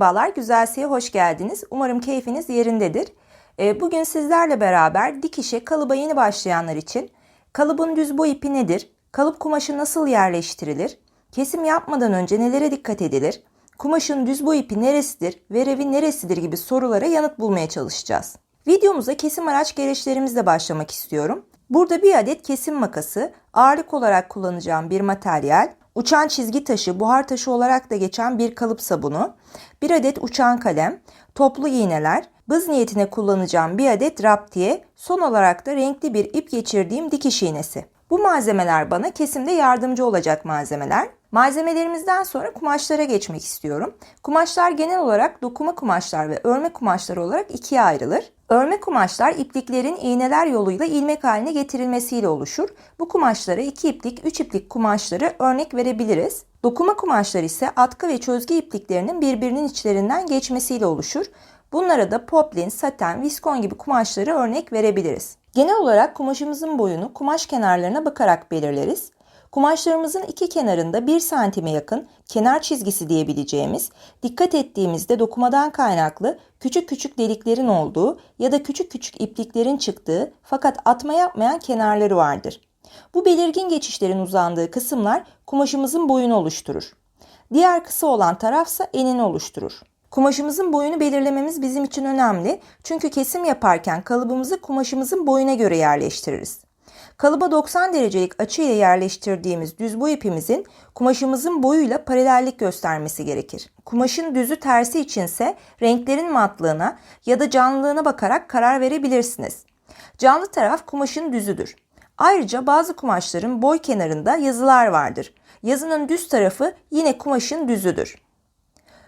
Merhabalar, Güzelsi'ye hoş geldiniz. Umarım keyfiniz yerindedir. Ee, Bugün sizlerle beraber dikişe kalıba yeni başlayanlar için kalıbın düz boy ipi nedir? Kalıp kumaşı nasıl yerleştirilir? Kesim yapmadan önce nelere dikkat edilir? Kumaşın düz boy ipi neresidir? Verevi neresidir gibi sorulara yanıt bulmaya çalışacağız. Videomuza kesim araç gereçlerimizle başlamak istiyorum. Burada bir adet kesim makası, ağırlık olarak kullanacağım bir materyal, uçan çizgi taşı, buhar taşı olarak da geçen bir kalıp sabunu, bir adet uçan kalem, toplu iğneler, bız niyetine kullanacağım bir adet raptiye, son olarak da renkli bir ip geçirdiğim dikiş iğnesi. Bu malzemeler bana kesimde yardımcı olacak malzemeler. Malzemelerimizden sonra kumaşlara geçmek istiyorum. Kumaşlar genel olarak dokuma kumaşlar ve örme kumaşları olarak ikiye ayrılır. Örme kumaşlar ipliklerin iğneler yoluyla ilmek haline getirilmesiyle oluşur. Bu kumaşlara iki iplik, üç iplik kumaşları örnek verebiliriz. Dokuma kumaşlar ise atkı ve çözgü ipliklerinin birbirinin içlerinden geçmesiyle oluşur. Bunlara da poplin, saten, viskon gibi kumaşları örnek verebiliriz. Genel olarak kumaşımızın boyunu kumaş kenarlarına bakarak belirleriz. Kumaşlarımızın iki kenarında 1 santime yakın kenar çizgisi diyebileceğimiz, dikkat ettiğimizde dokumadan kaynaklı küçük küçük deliklerin olduğu ya da küçük küçük ipliklerin çıktığı fakat atma yapmayan kenarları vardır. Bu belirgin geçişlerin uzandığı kısımlar kumaşımızın boyunu oluşturur. Diğer kısa olan tarafsa enini oluşturur. Kumaşımızın boyunu belirlememiz bizim için önemli. Çünkü kesim yaparken kalıbımızı kumaşımızın boyuna göre yerleştiririz. Kalıba 90 derecelik açı ile yerleştirdiğimiz düz boy ipimizin kumaşımızın boyuyla paralellik göstermesi gerekir. Kumaşın düzü tersi içinse renklerin matlığına ya da canlılığına bakarak karar verebilirsiniz. Canlı taraf kumaşın düzüdür. Ayrıca bazı kumaşların boy kenarında yazılar vardır. Yazının düz tarafı yine kumaşın düzüdür.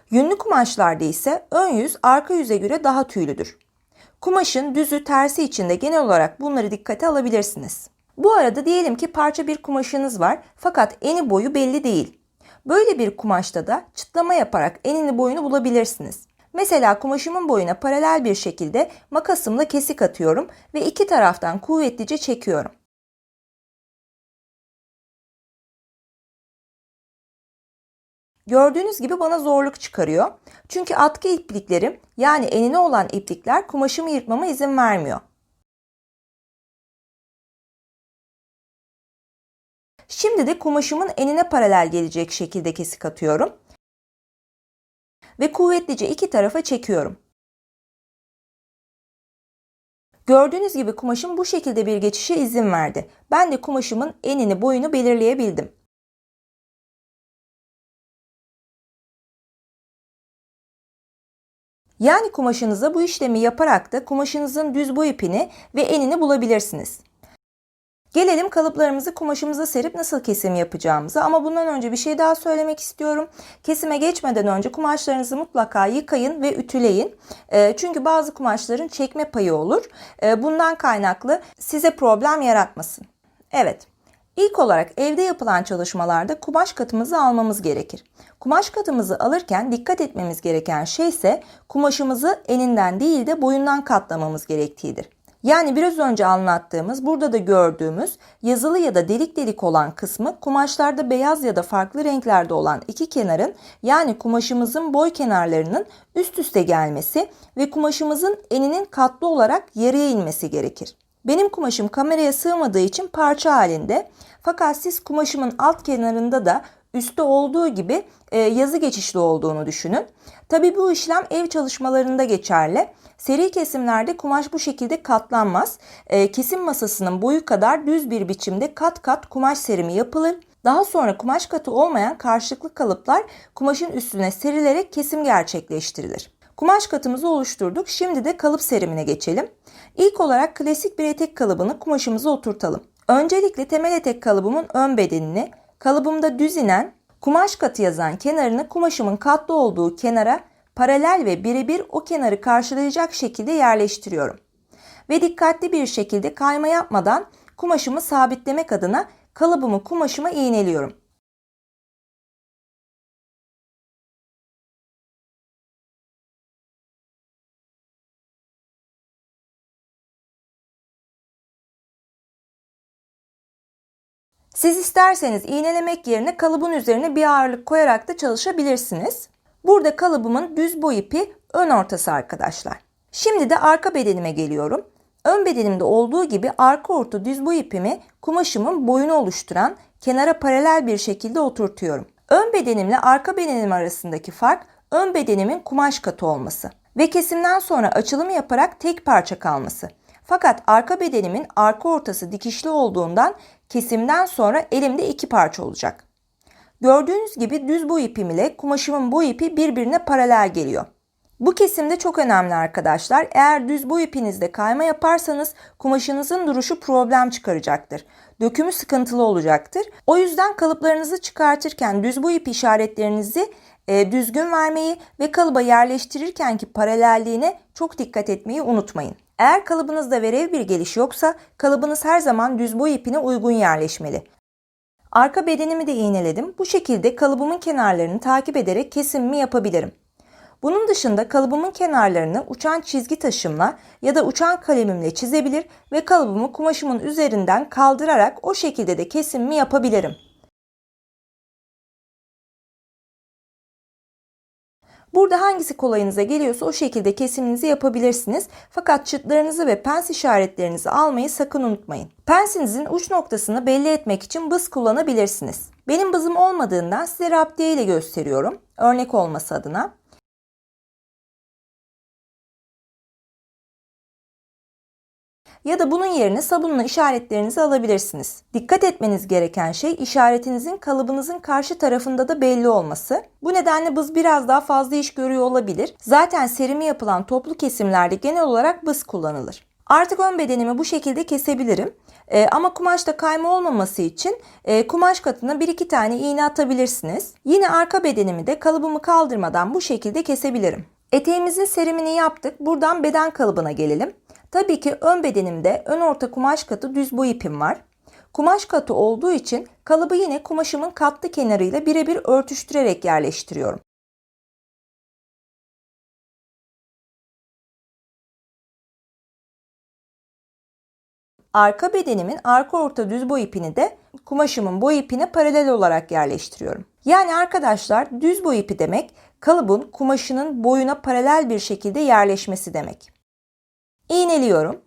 Yünlü kumaşlarda ise ön yüz arka yüze göre daha tüylüdür. Kumaşın düzü tersi içinde genel olarak bunları dikkate alabilirsiniz. Bu arada diyelim ki parça bir kumaşınız var fakat eni boyu belli değil. Böyle bir kumaşta da çıtlama yaparak enini boyunu bulabilirsiniz. Mesela kumaşımın boyuna paralel bir şekilde makasımla kesik atıyorum ve iki taraftan kuvvetlice çekiyorum. Gördüğünüz gibi bana zorluk çıkarıyor. Çünkü atkı ipliklerim yani enine olan iplikler kumaşımı yırtmama izin vermiyor. Şimdi de kumaşımın enine paralel gelecek şekilde kesik atıyorum. Ve kuvvetlice iki tarafa çekiyorum. Gördüğünüz gibi kumaşım bu şekilde bir geçişe izin verdi. Ben de kumaşımın enini boyunu belirleyebildim. Yani kumaşınıza bu işlemi yaparak da kumaşınızın düz boy ipini ve enini bulabilirsiniz. Gelelim kalıplarımızı kumaşımıza serip nasıl kesim yapacağımıza ama bundan önce bir şey daha söylemek istiyorum. Kesime geçmeden önce kumaşlarınızı mutlaka yıkayın ve ütüleyin. E, çünkü bazı kumaşların çekme payı olur. E, bundan kaynaklı size problem yaratmasın. Evet. İlk olarak evde yapılan çalışmalarda kumaş katımızı almamız gerekir. Kumaş katımızı alırken dikkat etmemiz gereken şey ise kumaşımızı eninden değil de boyundan katlamamız gerektiğidir. Yani biraz önce anlattığımız burada da gördüğümüz yazılı ya da delik delik olan kısmı kumaşlarda beyaz ya da farklı renklerde olan iki kenarın yani kumaşımızın boy kenarlarının üst üste gelmesi ve kumaşımızın eninin katlı olarak yarıya inmesi gerekir. Benim kumaşım kameraya sığmadığı için parça halinde fakat siz kumaşımın alt kenarında da üstte olduğu gibi e, yazı geçişli olduğunu düşünün. Tabi bu işlem ev çalışmalarında geçerli. Seri kesimlerde kumaş bu şekilde katlanmaz. E, kesim masasının boyu kadar düz bir biçimde kat kat kumaş serimi yapılır. Daha sonra kumaş katı olmayan karşılıklı kalıplar kumaşın üstüne serilerek kesim gerçekleştirilir. Kumaş katımızı oluşturduk. Şimdi de kalıp serimine geçelim. İlk olarak klasik bir etek kalıbını kumaşımıza oturtalım. Öncelikle temel etek kalıbımın ön bedenini, kalıbımda düz inen, kumaş katı yazan kenarını kumaşımın katlı olduğu kenara paralel ve birebir o kenarı karşılayacak şekilde yerleştiriyorum. Ve dikkatli bir şekilde kayma yapmadan kumaşımı sabitlemek adına kalıbımı kumaşıma iğneliyorum. Siz isterseniz iğnelemek yerine kalıbın üzerine bir ağırlık koyarak da çalışabilirsiniz. Burada kalıbımın düz boy ipi ön ortası arkadaşlar. Şimdi de arka bedenime geliyorum. Ön bedenimde olduğu gibi arka orta düz boy ipimi kumaşımın boyunu oluşturan kenara paralel bir şekilde oturtuyorum. Ön bedenimle arka bedenim arasındaki fark ön bedenimin kumaş katı olması ve kesimden sonra açılımı yaparak tek parça kalması. Fakat arka bedenimin arka ortası dikişli olduğundan kesimden sonra elimde iki parça olacak. Gördüğünüz gibi düz boy ipim ile kumaşımın boy ipi birbirine paralel geliyor. Bu kesimde çok önemli arkadaşlar. Eğer düz boy ipinizde kayma yaparsanız kumaşınızın duruşu problem çıkaracaktır. Dökümü sıkıntılı olacaktır. O yüzden kalıplarınızı çıkartırken düz boy ip işaretlerinizi e, düzgün vermeyi ve kalıba yerleştirirkenki paralelliğine çok dikkat etmeyi unutmayın. Eğer kalıbınızda verev bir geliş yoksa kalıbınız her zaman düz boy ipine uygun yerleşmeli. Arka bedenimi de iğneledim. Bu şekilde kalıbımın kenarlarını takip ederek kesimimi yapabilirim. Bunun dışında kalıbımın kenarlarını uçan çizgi taşımla ya da uçan kalemimle çizebilir ve kalıbımı kumaşımın üzerinden kaldırarak o şekilde de kesimimi yapabilirim. Burada hangisi kolayınıza geliyorsa o şekilde kesiminizi yapabilirsiniz. Fakat çıtlarınızı ve pens işaretlerinizi almayı sakın unutmayın. Pensinizin uç noktasını belli etmek için bız kullanabilirsiniz. Benim bızım olmadığından size raptiye ile gösteriyorum. Örnek olması adına. Ya da bunun yerine sabunla işaretlerinizi alabilirsiniz. Dikkat etmeniz gereken şey işaretinizin kalıbınızın karşı tarafında da belli olması. Bu nedenle bız biraz daha fazla iş görüyor olabilir. Zaten serimi yapılan toplu kesimlerde genel olarak bız kullanılır. Artık ön bedenimi bu şekilde kesebilirim. E, ama kumaşta kayma olmaması için e, kumaş katına bir iki tane iğne atabilirsiniz. Yine arka bedenimi de kalıbımı kaldırmadan bu şekilde kesebilirim. Eteğimizin serimini yaptık. Buradan beden kalıbına gelelim. Tabii ki ön bedenimde ön orta kumaş katı düz boy ipim var. Kumaş katı olduğu için kalıbı yine kumaşımın katlı kenarıyla birebir örtüştürerek yerleştiriyorum. Arka bedenimin arka orta düz boy ipini de kumaşımın boy ipine paralel olarak yerleştiriyorum. Yani arkadaşlar düz boy ipi demek kalıbın kumaşının boyuna paralel bir şekilde yerleşmesi demek. İğneliyorum.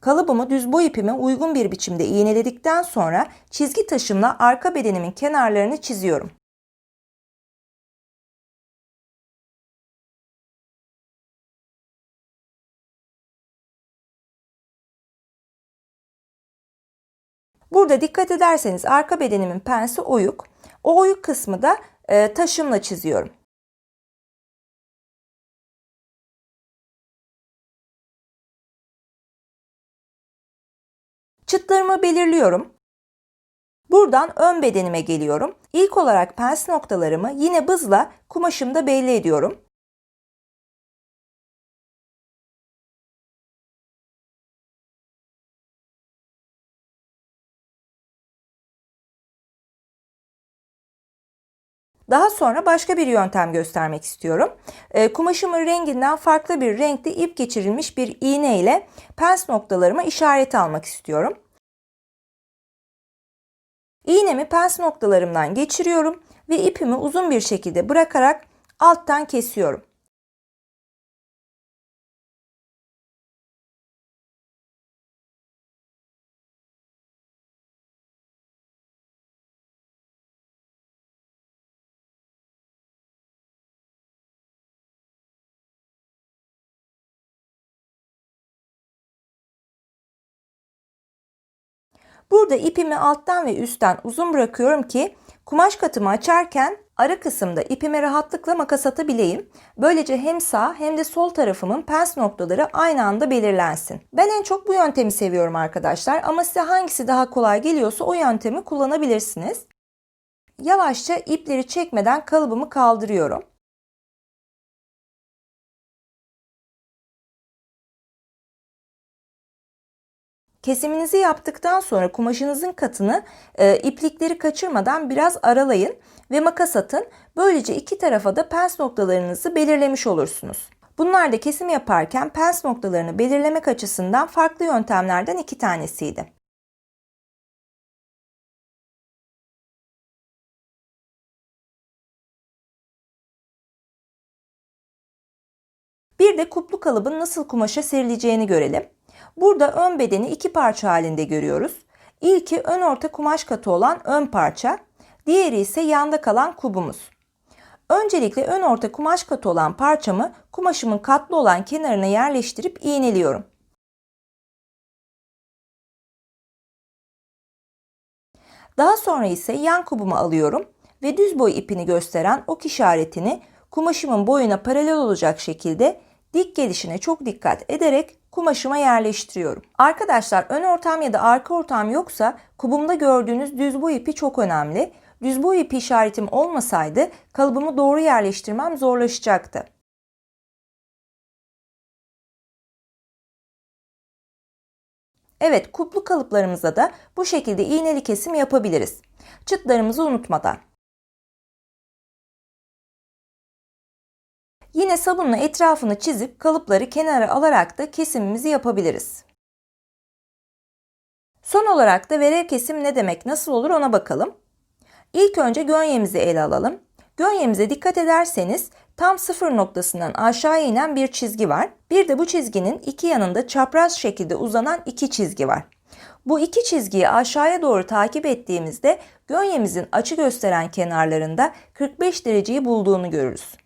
Kalıbımı düz boy ipime uygun bir biçimde iğneledikten sonra çizgi taşımla arka bedenimin kenarlarını çiziyorum. Burada dikkat ederseniz arka bedenimin pensi oyuk. O oyuk kısmı da e, taşımla çiziyorum. Çıtlarımı belirliyorum. Buradan ön bedenime geliyorum. İlk olarak pens noktalarımı yine bızla kumaşımda belli ediyorum. Daha sonra başka bir yöntem göstermek istiyorum. E, kumaşımın renginden farklı bir renkte ip geçirilmiş bir iğne ile pens noktalarıma işaret almak istiyorum. İğnemi pens noktalarımdan geçiriyorum ve ipimi uzun bir şekilde bırakarak alttan kesiyorum. Burada ipimi alttan ve üstten uzun bırakıyorum ki kumaş katımı açarken ara kısımda ipime rahatlıkla makas atabileyim. Böylece hem sağ hem de sol tarafımın pens noktaları aynı anda belirlensin. Ben en çok bu yöntemi seviyorum arkadaşlar ama size hangisi daha kolay geliyorsa o yöntemi kullanabilirsiniz. Yavaşça ipleri çekmeden kalıbımı kaldırıyorum. Kesiminizi yaptıktan sonra kumaşınızın katını e, iplikleri kaçırmadan biraz aralayın ve makas atın. Böylece iki tarafa da pens noktalarınızı belirlemiş olursunuz. Bunlar da kesim yaparken pens noktalarını belirlemek açısından farklı yöntemlerden iki tanesiydi. Bir de kuplu kalıbın nasıl kumaşa serileceğini görelim. Burada ön bedeni iki parça halinde görüyoruz. İlki ön orta kumaş katı olan ön parça, diğeri ise yanda kalan kubumuz. Öncelikle ön orta kumaş katı olan parçamı kumaşımın katlı olan kenarına yerleştirip iğneliyorum. Daha sonra ise yan kubumu alıyorum ve düz boy ipini gösteren ok işaretini kumaşımın boyuna paralel olacak şekilde dik gelişine çok dikkat ederek kumaşıma yerleştiriyorum. Arkadaşlar ön ortam ya da arka ortam yoksa kubumda gördüğünüz düz boy ipi çok önemli. Düz boy ipi işaretim olmasaydı kalıbımı doğru yerleştirmem zorlaşacaktı. Evet kuplu kalıplarımıza da bu şekilde iğneli kesim yapabiliriz. Çıtlarımızı unutmadan. Yine sabunla etrafını çizip kalıpları kenara alarak da kesimimizi yapabiliriz. Son olarak da verev kesim ne demek, nasıl olur ona bakalım. İlk önce gönyemizi ele alalım. Gönyemize dikkat ederseniz tam sıfır noktasından aşağı inen bir çizgi var. Bir de bu çizginin iki yanında çapraz şekilde uzanan iki çizgi var. Bu iki çizgiyi aşağıya doğru takip ettiğimizde gönyemizin açı gösteren kenarlarında 45 dereceyi bulduğunu görürüz.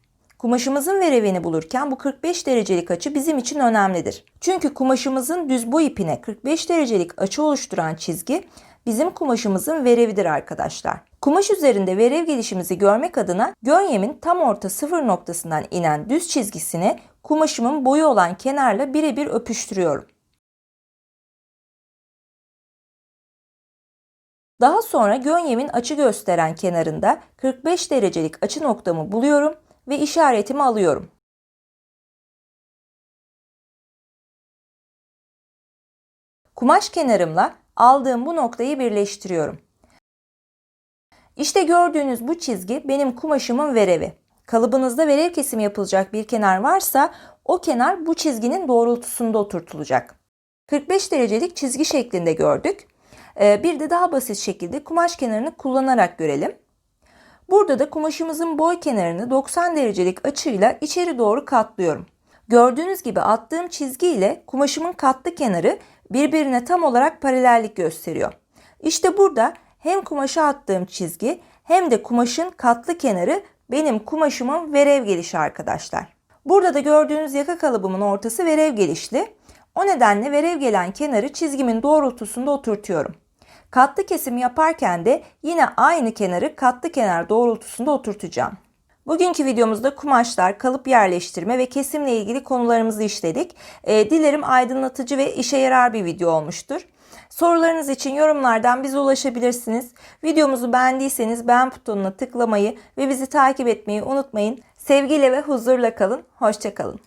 Kumaşımızın verevini bulurken bu 45 derecelik açı bizim için önemlidir. Çünkü kumaşımızın düz boy ipine 45 derecelik açı oluşturan çizgi bizim kumaşımızın verevidir arkadaşlar. Kumaş üzerinde verev gelişimizi görmek adına gönyemin tam orta sıfır noktasından inen düz çizgisini kumaşımın boyu olan kenarla birebir öpüştürüyorum. Daha sonra gönyemin açı gösteren kenarında 45 derecelik açı noktamı buluyorum ve işaretimi alıyorum. Kumaş kenarımla aldığım bu noktayı birleştiriyorum. İşte gördüğünüz bu çizgi benim kumaşımın verevi. Kalıbınızda verev kesimi yapılacak bir kenar varsa o kenar bu çizginin doğrultusunda oturtulacak. 45 derecelik çizgi şeklinde gördük. Ee, bir de daha basit şekilde kumaş kenarını kullanarak görelim. Burada da kumaşımızın boy kenarını 90 derecelik açıyla içeri doğru katlıyorum. Gördüğünüz gibi attığım çizgi ile kumaşımın katlı kenarı birbirine tam olarak paralellik gösteriyor. İşte burada hem kumaşa attığım çizgi hem de kumaşın katlı kenarı benim kumaşımın verev gelişi arkadaşlar. Burada da gördüğünüz yaka kalıbımın ortası verev gelişli. O nedenle verev gelen kenarı çizgimin doğrultusunda oturtuyorum. Katlı kesim yaparken de yine aynı kenarı katlı kenar doğrultusunda oturtacağım. Bugünkü videomuzda kumaşlar, kalıp yerleştirme ve kesimle ilgili konularımızı işledik. E, dilerim aydınlatıcı ve işe yarar bir video olmuştur. Sorularınız için yorumlardan bize ulaşabilirsiniz. Videomuzu beğendiyseniz beğen butonuna tıklamayı ve bizi takip etmeyi unutmayın. Sevgiyle ve huzurla kalın. Hoşçakalın.